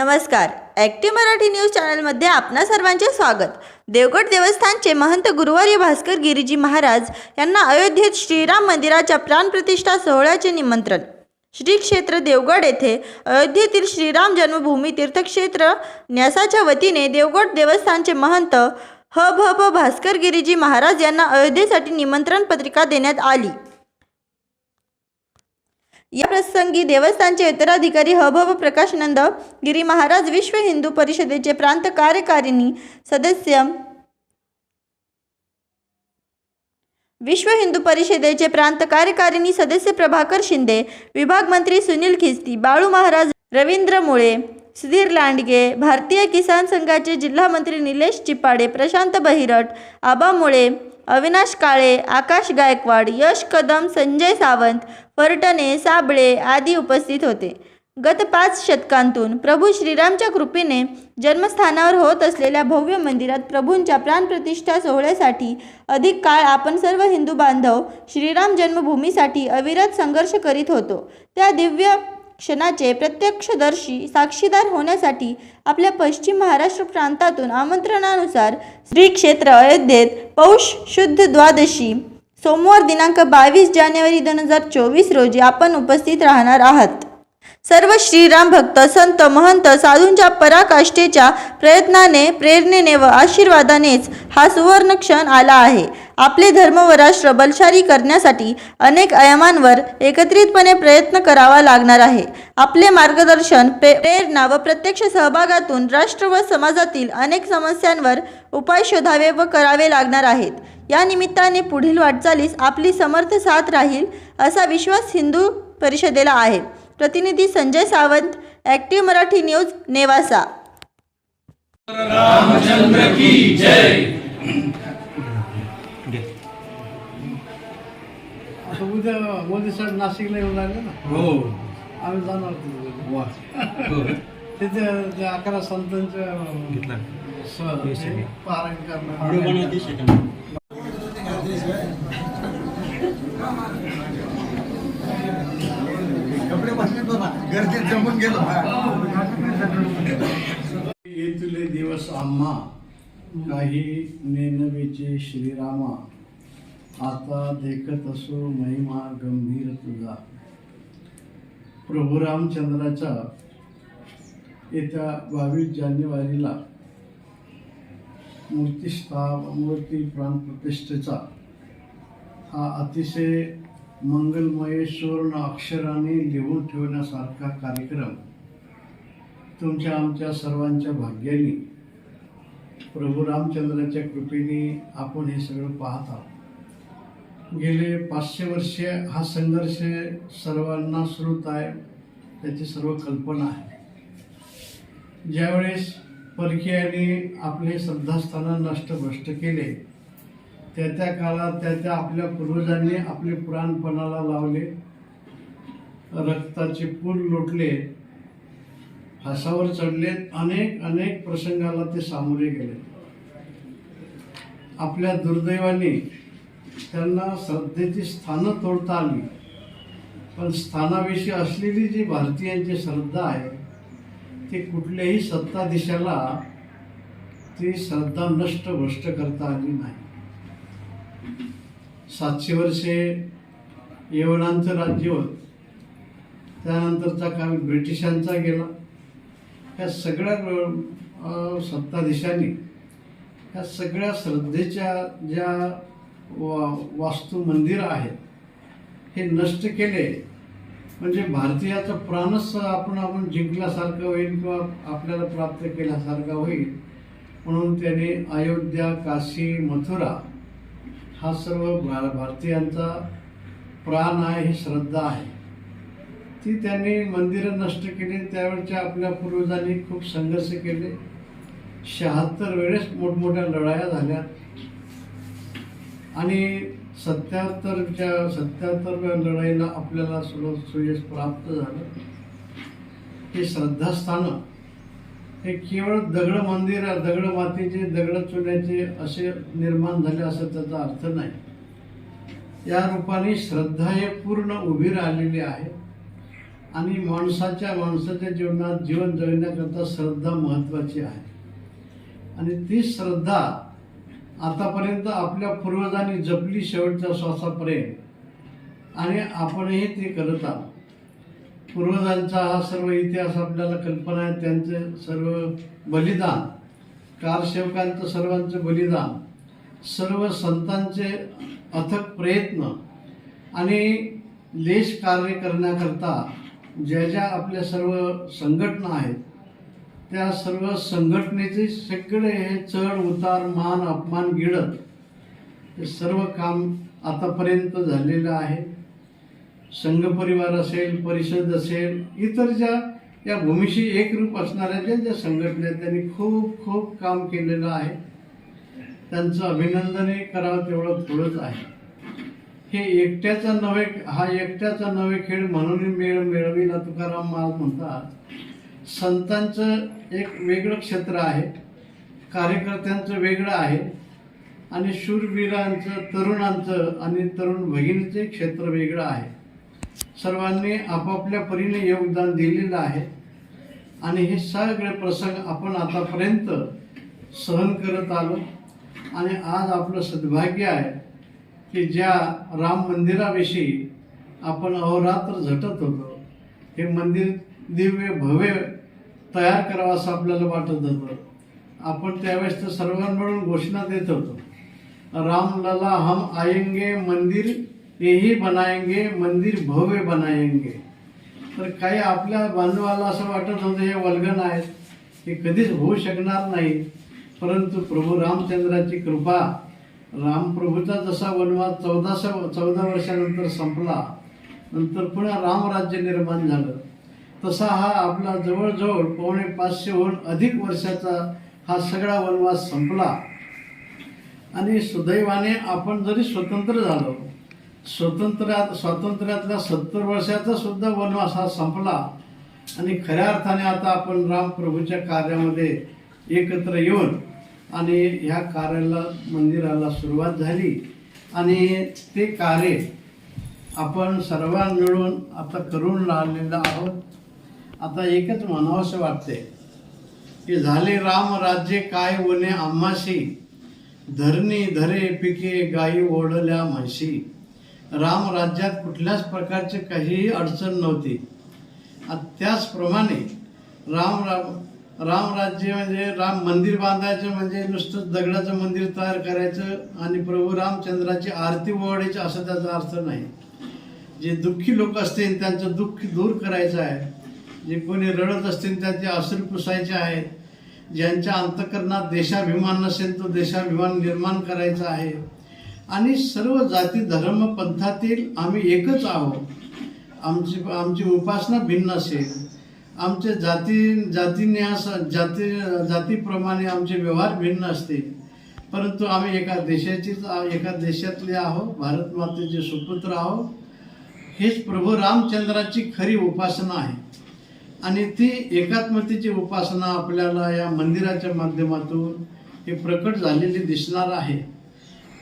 नमस्कार. Active Marathi news चॅनलमध्ये आपणा सर्वांचे स्वागत. देवगड देवस्थानचे महंत गुरुवारी भास्कर गिरीजी महाराज यांना अयोध्येत श्रीराम मंदिराच्या प्राणप्रतिष्ठा सोहळ्याचे निमंत्रण. श्री क्षेत्र देवगड येथे अयोध्येतील श्रीराम जन्मभूमी तीर्थक्षेत्र न्यासाच्या वतीने देवगड देवस्थानचे महंत ह भ भास्कर गिरीजी महाराज यांना अयोध्येसाठी निमंत्रण पत्रिका देण्यात आली. या प्रसंगी देवस्थानचे उत्तराधिकारी हभव प्रकाशनंद गिरी महाराज विश्व हिंदू परिषदेचे प्रांत कार्यकारिणी सदस्य विश्व हिंदू परिषदेचे प्रांत कार्यकारिणी सदस्य प्रभाकर शिंदे विभाग मंत्री सुनील खिस्ती बाळू महाराज रवींद्र मुळे सुधीर लांडगे भारतीय किसान संघाचे जिल्हा मंत्री निलेश चिपाडे प्रशांत बहिरट आबा मुळे अविनाश काळे आकाश गायकवाड यश कदम संजय सावंत फरटणे साबळे आदी उपस्थित होते. गत पाच शतकांतून प्रभू श्रीरामच्या कृपेने जन्मस्थानावर होत असलेल्या भव्य मंदिरात प्रभूंच्या प्राणप्रतिष्ठा सोहळ्यासाठी अधिक काळ आपण सर्व हिंदू बांधव श्रीराम जन्मभूमीसाठी अविरत संघर्ष करीत होतो. त्या दिव्य क्षणाचे प्रत्यक्षदर्शी साक्षीदार होण्यासाठी आपल्या पश्चिम महाराष्ट्र प्रांतातून आमंत्रणानुसार श्री क्षेत्र अयोध्येत पौष शुद्ध द्वादशी सोमवार दिनांक बावीस जानेवारी दोन हजार चोवीस रोजी आपण उपस्थित राहणार आहात. सर्व श्रीराम भक्त संत महंत साधूंच्या पराकाष्ठेच्या प्रयत्नाने प्रेरणेने व आशीर्वादानेच हा सुवर्ण क्षण आला आहे. आपले धर्म व राष्ट्र बलशाली करण्यासाठी अनेक आयामांवर एकत्रितपणे प्रयत्न करावा लागणार आहे. आपले मार्गदर्शन प्रेरणा व प्रत्यक्ष सहभागातून राष्ट्र व समाजातील अनेक समस्यांवर उपाय शोधावे व करावे लागणार आहेत. या निमित्ताने पुढील वाटचालीस आपली समर्थ साथ राहील असा विश्वास हिंदू परिषदेला आहे. प्रतिनिधी संजय सावंत ॲक्टिव्ह मराठी न्यूज नेवासा. आता उद्या मोदी साहेब नाशिकला येऊन राहिले ना. हो. आम्ही जाणार होतो वा. तिथे ते अकरा संतांच्या घेतला. स- हे सगळे. पारायण करणार. गर्दीत जमून गेलो. येतुले दिवस आम्हा काही नेनवेचे श्रीरामा. आता देखत असो महिमा गंभीर तुझा. प्रभू रामचंद्राच्या येत्या बावीस जानेवारीला मूर्तिस्थाप मूर्ती प्राणप्रतिष्ठेचा हा अतिशय मंगलमय सुवर्ण अक्षराने लिहून ठेवण्यासारखा कार्यक्रम तुमच्या आमच्या सर्वांच्या भाग्याने प्रभू रामचंद्राच्या कृपेने आपण हे सगळं पाहत आहोत. गेले पाचशे वर्षे हा संघर्ष सर्वांना स्रोत आहे त्याची सर्व कल्पना आहे. ज्यावेळेस परकीयांनी आपले श्रद्धास्थानं नष्टभ्रष्ट केले त्या त्या काळात त्या त्या आपल्या पूर्वजांनी आपले प्राणपणाला लावले रक्ताचे पूल लोटले फासावर चढले अनेक अनेक प्रसंगाला ते सामोरे गेले. आपल्या दुर्दैवाने त्यांना श्रद्धेची स्थानं तोडता आली. पण स्थानाविषयी असलेली जी भारतीयांची श्रद्धा आहे ती कुठल्याही सत्ताधीशाला ती श्रद्धा नष्ट भ्रष्ट करता आली नाही. सातशे वर्षे यवनांचं राज्य होत. त्यानंतरचा काळ ब्रिटिशांचा गेला. ह्या सगळ्या सत्ताधीशांनी ह्या सगळ्या श्रद्धेच्या ज्या वा वास्तू मंदिरं आहेत. हे नष्ट केले. म्हणजे भारतीयाचं प्राणच आपण आपण जिंकल्यासारखं होईल किंवा आपल्याला प्राप्त केल्यासारखा होईल. म्हणून त्याने अयोध्या काशी मथुरा हा सर्व भार भारतीयांचा प्राण आहे ही श्रद्धा आहे. ती त्यांनी मंदिरं नष्ट केली. त्यावेळच्या आपल्या पूर्वजांनी खूप संघर्ष केले. शहात्तर वेळेस मोठमोठ्या लढाया झाल्या. आणि सत्याहत्तरच्या सत्याहत्तरव्या लढाईला आपल्याला सुरू सुयश प्राप्त झालं. हे श्रद्धास्थानं हे केवळ दगड मंदिर दगड मातीचे दगड चुन्याचे असे निर्माण झाले असं त्याचा अर्थ नाही. या रूपाने श्रद्धा हे पूर्ण उभी राहिलेली आहे. आणि माणसाच्या माणसाच्या जीवनात जीवन जगण्याकरता श्रद्धा महत्त्वाची आहे. आणि ती श्रद्धा आतापर्यंत आपल्या पूर्वजांनी जपली शेवटच्या श्वासापर्यंत. आणि आपणही ते करत आहोत. पूर्वजांचा हा सर्व इतिहास आपल्याला कल्पना आहे त्यांचे सर्व बलिदान कारसेवकांचं सर्वांचं बलिदान सर्व संतांचे अथक प्रयत्न आणि देश कार्य करण्याकरता ज्या ज्या आपल्या सर्व संघटना आहेत त्या सर्व संघटनेचे सगळे हे चढ उतार मान अपमान गिळत हे सर्व काम आतापर्यंत झालेलं आहे. संघ परिवार असेल परिषद असेल इतर ज्या या भूमीशी एकरूप असणाऱ्या ज्या ज्या संघटना आहेत त्यांनी खूप खूप काम केलेलं आहे. त्यांचं अभिनंदनही करावं तेवढं थोडंच आहे. हे एकट्याचा नवे हा एकट्याचा नवे खेळ म्हणून मेळ मिळविला तुकाराम महाराज म्हणतात. संतांचं एक वेगळं क्षेत्र आहे कार्यकर्त्यांचं वेगळं आहे आणि शूरवीरांचं तरुणांचं आणि तरुण भगिनीचे क्षेत्र वेगळं आहे. सर्वांनी आपापल्या परीने योगदान दिलेलं आहे आणि हे सगळे प्रसंग आपण आतापर्यंत सहन करत आलो आणि आज आपलं सद्भाग्य आहे की ज्या राम मंदिराविषयी आपण अहोरात्र झटत होतो हे मंदिर दिव्य भव्य तयार करावा असं आपल्याला वाटत होतं आपण त्यावेळेस तर सर्वांकडून मिळून घोषणा देत होतो. रामलला हम आएंगे मंदिर हेही बनाएंगे मंदिर भव्य बनाएंगे. तर काही आपल्या बांधवाला असं वाटत होतं हे वल्गन आहेत हे कधीच होऊ शकणार नाही. परंतु प्रभू रामचंद्राची कृपा रामप्रभूचा जसा वनवास चौदाशा चौदा वर्षानंतर संपला नंतर पुन्हा रामराज्य निर्माण झालं. तसा हा आपला जवळजवळ पावणे पाचशेहून अधिक वर्षाचा हा सगळा वनवास संपला. आणि सुदैवाने आपण जरी स्वतंत्र झालो स्वतंत्रात स्वातंत्र्यातल्या सत्तर वर्षाचा सुद्धा वनवास हा संपला. आणि खऱ्या अर्थाने आता आपण रामप्रभूच्या कार्यामध्ये एकत्र येऊन आणि ह्या कार्याला मंदिराला सुरुवात झाली. आणि ते कार्य आपण सर्वां मिळून आता करून राहिलेलं आहोत. आता एकच म्हणावंसं वाटते की झाले राम राज्य काय वने आम्हाशी? धरणी धरे पिके गायी ओढल्या म्हशी. राम राज्यात कुठल्याच प्रकारचे काहीही अडचण नव्हती. त्याचप्रमाणे राम राम राम राज्य म्हणजे राम मंदिर बांधायचं म्हणजे नुसतं दगडाचं मंदिर तयार करायचं आणि प्रभू रामचंद्राची आरती ओवाळायची असं त्याचा अर्थ नाही. जे दुःखी लोक असतील त्यांचं दुःख दूर करायचं आहे. जे कोणी रडत असतील त्यांचे अश्रू पुसायचे आहेत. ज्यांच्या अंतकरणात देशाभिमान नसेल तो देशाभिमान निर्माण करायचा आहे. आणि सर्व जाती धर्म पंथातील आम्ही एकच आहोत. आमची आमची उपासना भिन्न असेल. आमचे जाती जातीन्यास जाती जातीप्रमाणे आमचे व्यवहार भिन्न असतील. परंतु आम्ही एका देशाचीच एका देशातले आहोत. भारत मातेचे सुपुत्र आहोत. हेच प्रभू रामचंद्राची खरी उपासना आहे. आणि ती एकात्मतेची उपासना आपल्याला या मंदिराच्या माध्यमातून हे प्रकट झालेली दिसणार आहे.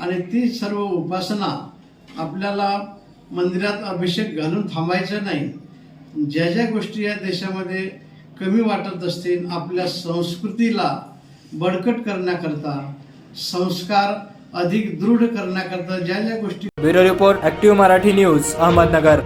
आणि ती सर्व उपासना आपल्याला मंदिरात अभिषेक घालून थांबायचं नाही. ज्या ज्या गोष्टी या देशामध्ये कमी वाटत असतील आपल्या संस्कृतीला बळकट करण्याकरता संस्कार अधिक दृढ करण्याकरता ज्या ज्या गोष्टी bureau report active Marathi news Ahmednagar.